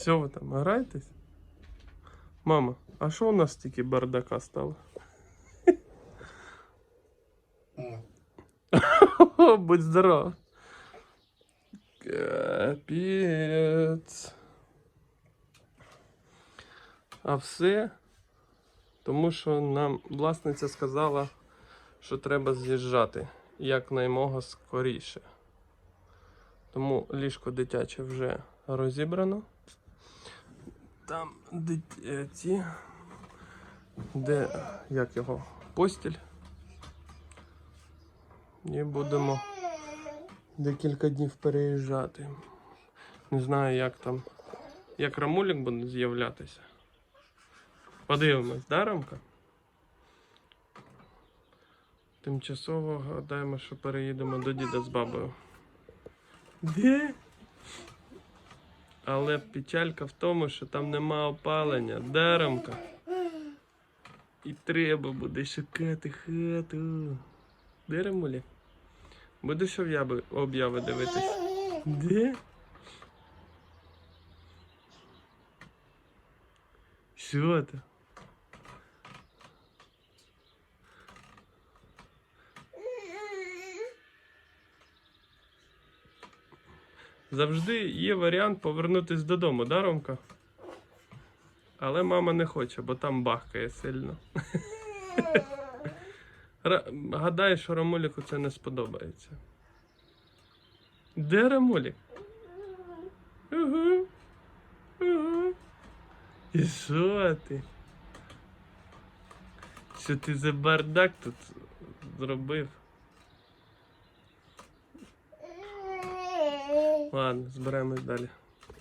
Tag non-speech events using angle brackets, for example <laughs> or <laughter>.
Що ви там, граєтесь? Мама, а що у нас тільки бардака стало? <laughs> Будь здоров. Капець. А все, тому що нам власниця сказала, що треба з'їжджати якнаймога скоріше. Тому ліжко дитяче вже розібрано. Там дит- ці, де, як його, постіль. І будемо декілька днів переїжджати. Не знаю, як там, як рамулік буде з'являтися. Подивимось, да, Ромка? Тимчасово гадаємо, що переїдемо до діда з бабою. Де? Але печалька в тому, що там нема опалення. даромка. І треба буде шукати хату. Де Рамулі? Будеш об'яви, об'яви дивитись? Де? Що це? Завжди є варіант повернутися додому, да, Ромка? Але мама не хоче, бо там бахкає сильно. <laughs> Гадаю, що Рамуліку це не сподобається. Де Рамулік? Угу. Угу. І що ти? Що ти за бардак тут зробив? Ладно, збираємось далі.